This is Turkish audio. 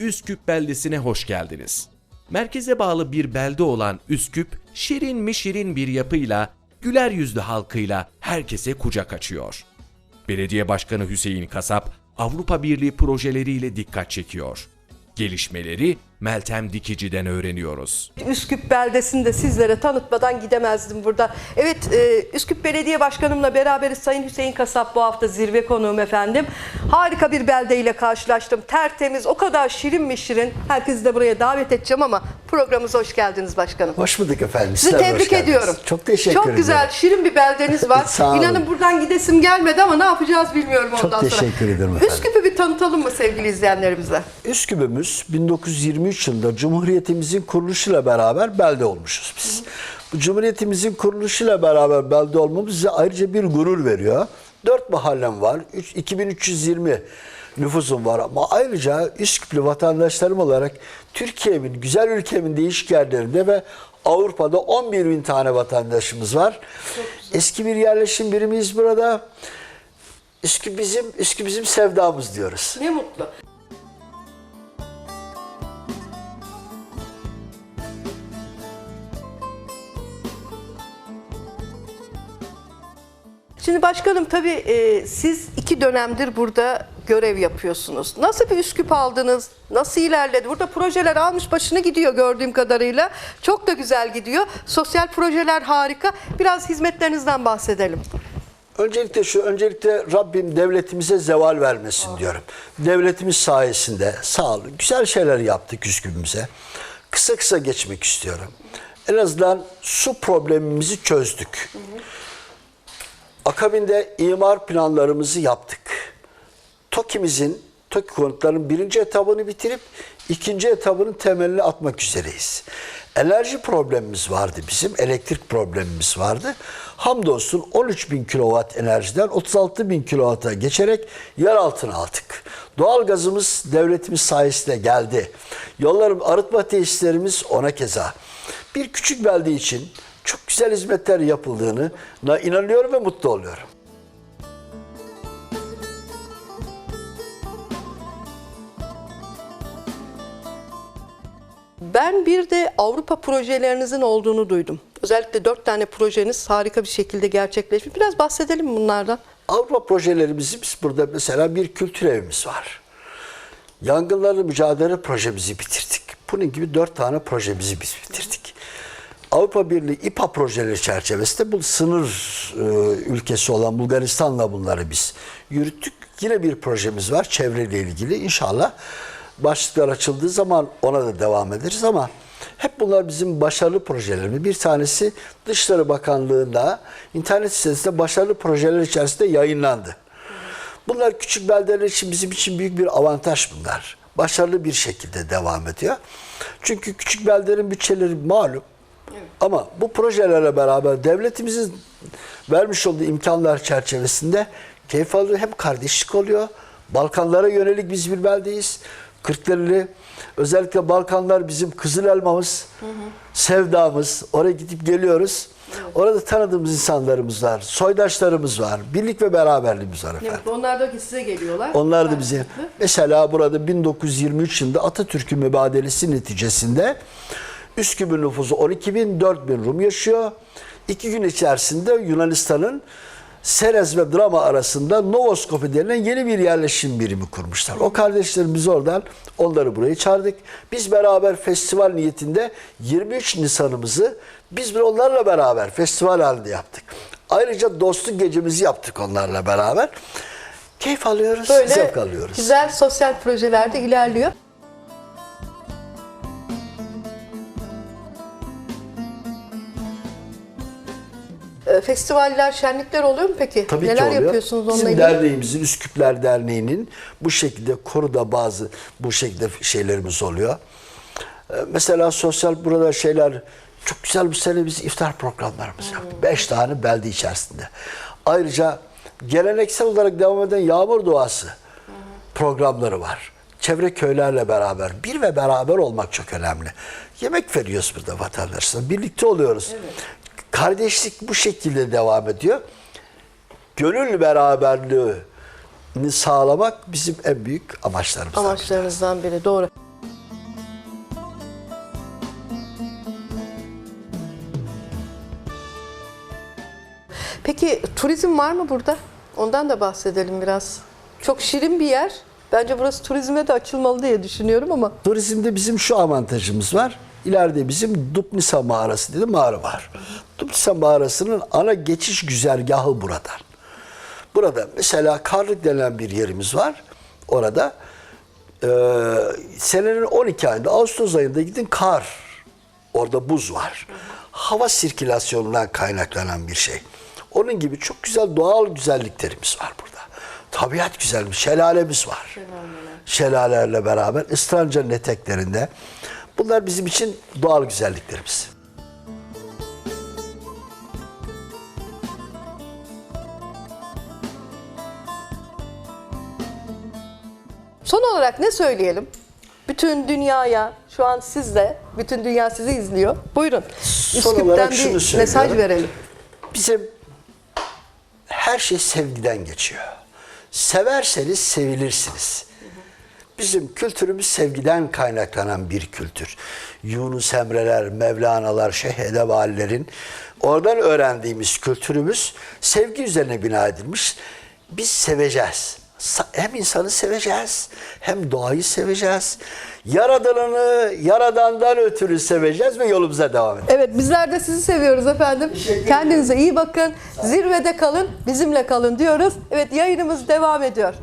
Üsküp beldesine hoş geldiniz. Merkeze bağlı bir belde olan Üsküp, şirin mi şirin bir yapıyla, güler yüzlü halkıyla herkese kucak açıyor. Belediye Başkanı Hüseyin Kasap, Avrupa Birliği projeleriyle dikkat çekiyor. Gelişmeleri Meltem Dikici'den öğreniyoruz. Üsküp beldesini de sizlere tanıtmadan gidemezdim burada. Evet, e, Üsküp Belediye Başkanımla beraberiz. Sayın Hüseyin Kasap bu hafta zirve konuğum efendim. Harika bir beldeyle karşılaştım. Tertemiz, o kadar şirin mi şirin. Herkesi de buraya davet edeceğim ama programımıza hoş geldiniz başkanım. Hoş bulduk efendim. Sizi Sizler tebrik hoş geldiniz. ediyorum. Çok teşekkür Çok ederim. güzel, şirin bir beldeniz var. Sağ olun. İnanın buradan gidesim gelmedi ama ne yapacağız bilmiyorum Çok ondan sonra. teşekkür ederim efendim. Üsküp'ü bir tanıtalım mı sevgili izleyenlerimize? Üsküp'ümüz 1923 yılında Cumhuriyetimizin kuruluşuyla beraber belde olmuşuz biz. Bu Cumhuriyetimizin kuruluşuyla beraber belde olmamız bize ayrıca bir gurur veriyor. Dört mahallem var. Üç- 2320 nüfusum var ama ayrıca Üsküplü vatandaşlarım olarak Türkiye'min, güzel ülkemin değişik yerlerinde ve Avrupa'da 11 bin tane vatandaşımız var. Eski bir yerleşim birimiyiz burada. Üsküp bizim, Üsküp bizim sevdamız diyoruz. Ne mutlu. Şimdi başkanım tabii e, siz iki dönemdir burada görev yapıyorsunuz. Nasıl bir Üsküp aldınız? Nasıl ilerledi? Burada projeler almış başını gidiyor gördüğüm kadarıyla. Çok da güzel gidiyor. Sosyal projeler harika. Biraz hizmetlerinizden bahsedelim. Öncelikle şu, öncelikle Rabbim devletimize zeval vermesin diyorum. Devletimiz sayesinde sağ olun, güzel şeyler yaptık Üsküp'ümüze. Kısa kısa geçmek istiyorum. En azından su problemimizi çözdük. Akabinde imar planlarımızı yaptık. TOKİ'mizin, TOKİ konutlarının birinci etabını bitirip ikinci etabının temelini atmak üzereyiz. Enerji problemimiz vardı bizim, elektrik problemimiz vardı. Hamdolsun 13 bin kilowatt enerjiden 36 bin kilowatta geçerek yer altına aldık. Doğalgazımız devletimiz sayesinde geldi. Yollarım, arıtma tesislerimiz ona keza. Bir küçük belde için çok güzel hizmetler yapıldığını inanıyorum ve mutlu oluyorum. Ben bir de Avrupa projelerinizin olduğunu duydum. Özellikle dört tane projeniz harika bir şekilde gerçekleşmiş. Biraz bahsedelim bunlardan. Avrupa projelerimizi biz burada mesela bir kültür evimiz var. Yangınlarla mücadele projemizi bitirdik. Bunun gibi dört tane projemizi biz bitirdik. Avrupa Birliği İPA projeleri çerçevesinde bu sınır e, ülkesi olan Bulgaristan'la bunları biz yürüttük. Yine bir projemiz var çevreyle ilgili. İnşallah başlıklar açıldığı zaman ona da devam ederiz ama hep bunlar bizim başarılı projelerimiz. Bir tanesi Dışişleri Bakanlığı'nda internet sitesinde başarılı projeler içerisinde yayınlandı. Bunlar küçük beldeler için bizim için büyük bir avantaj bunlar. Başarılı bir şekilde devam ediyor. Çünkü küçük beldelerin bütçeleri malum. Ama bu projelerle beraber devletimizin vermiş olduğu imkanlar çerçevesinde keyif alıyor. Hem kardeşlik oluyor. Balkanlara yönelik biz bir beldeyiz. Kırklareli özellikle Balkanlar bizim kızıl elmamız, sevdamız. Oraya gidip geliyoruz. Orada tanıdığımız insanlarımız var, soydaşlarımız var, birlik ve beraberliğimiz var efendim. Onlar da size geliyorlar. Onlar da bize. Mesela burada 1923 yılında Atatürk'ün mübadelesi neticesinde Üsküp'ün nüfusu 12 bin, 4 bin Rum yaşıyor. İki gün içerisinde Yunanistan'ın Serez ve Drama arasında Novoskopi denilen yeni bir yerleşim birimi kurmuşlar. O kardeşlerimiz oradan onları buraya çağırdık. Biz beraber festival niyetinde 23 Nisan'ımızı biz bir onlarla beraber festival halinde yaptık. Ayrıca dostluk gecemizi yaptık onlarla beraber. Keyif alıyoruz, Böyle zevk alıyoruz. güzel sosyal projelerde ilerliyor. Festivaller, şenlikler oluyor mu peki? Tabii Neler ki oluyor. yapıyorsunuz onunla Bizim ilgili? derneğimizin, Üsküpler Derneği'nin bu şekilde konuda bazı bu şekilde şeylerimiz oluyor. Ee, Mesela sosyal burada şeyler çok güzel bu sene biz iftar programlarımız yaptık. Beş tane belde içerisinde. Ayrıca geleneksel olarak devam eden yağmur duası programları var. çevre köylerle beraber bir ve beraber olmak çok önemli. Yemek veriyoruz burada vatandaşlar. Birlikte oluyoruz. Kardeşlik bu şekilde devam ediyor. Gönül beraberliğini sağlamak bizim en büyük amaçlarımızdan. biri. Amaçlarınızdan biri doğru. Peki turizm var mı burada? Ondan da bahsedelim biraz. Çok şirin bir yer. Bence burası turizme de açılmalı diye düşünüyorum ama. Turizmde bizim şu avantajımız var. İleride bizim Dupnisa Mağarası dedi mağara var. Dupnisa Mağarası'nın ana geçiş güzergahı buradan. Burada mesela Karlık denen bir yerimiz var. Orada e, senenin 12 ayında Ağustos ayında gidin kar. Orada buz var. Hava sirkülasyonundan kaynaklanan bir şey. Onun gibi çok güzel doğal güzelliklerimiz var burada. Tabiat güzelmiş. Şelalemiz var. Şelalelerle beraber İstranca'nın eteklerinde. Bunlar bizim için doğal güzelliklerimiz. Son olarak ne söyleyelim? Bütün dünyaya, şu an sizle, bütün dünya sizi izliyor. Buyurun. Üsküp'ten olarak bir şunu mesaj verelim. Bizim her şey sevgiden geçiyor. Severseniz sevilirsiniz. Bizim kültürümüz sevgiden kaynaklanan bir kültür. Yunus Emre'ler, Mevlana'lar, Şeyh Edebalilerin oradan öğrendiğimiz kültürümüz sevgi üzerine bina edilmiş. Biz seveceğiz. Hem insanı seveceğiz, hem doğayı seveceğiz. Yaradanını yaradandan ötürü seveceğiz ve yolumuza devam edeceğiz. Evet bizler de sizi seviyoruz efendim. Kendinize iyi bakın. Zirvede kalın, bizimle kalın diyoruz. Evet yayınımız devam ediyor.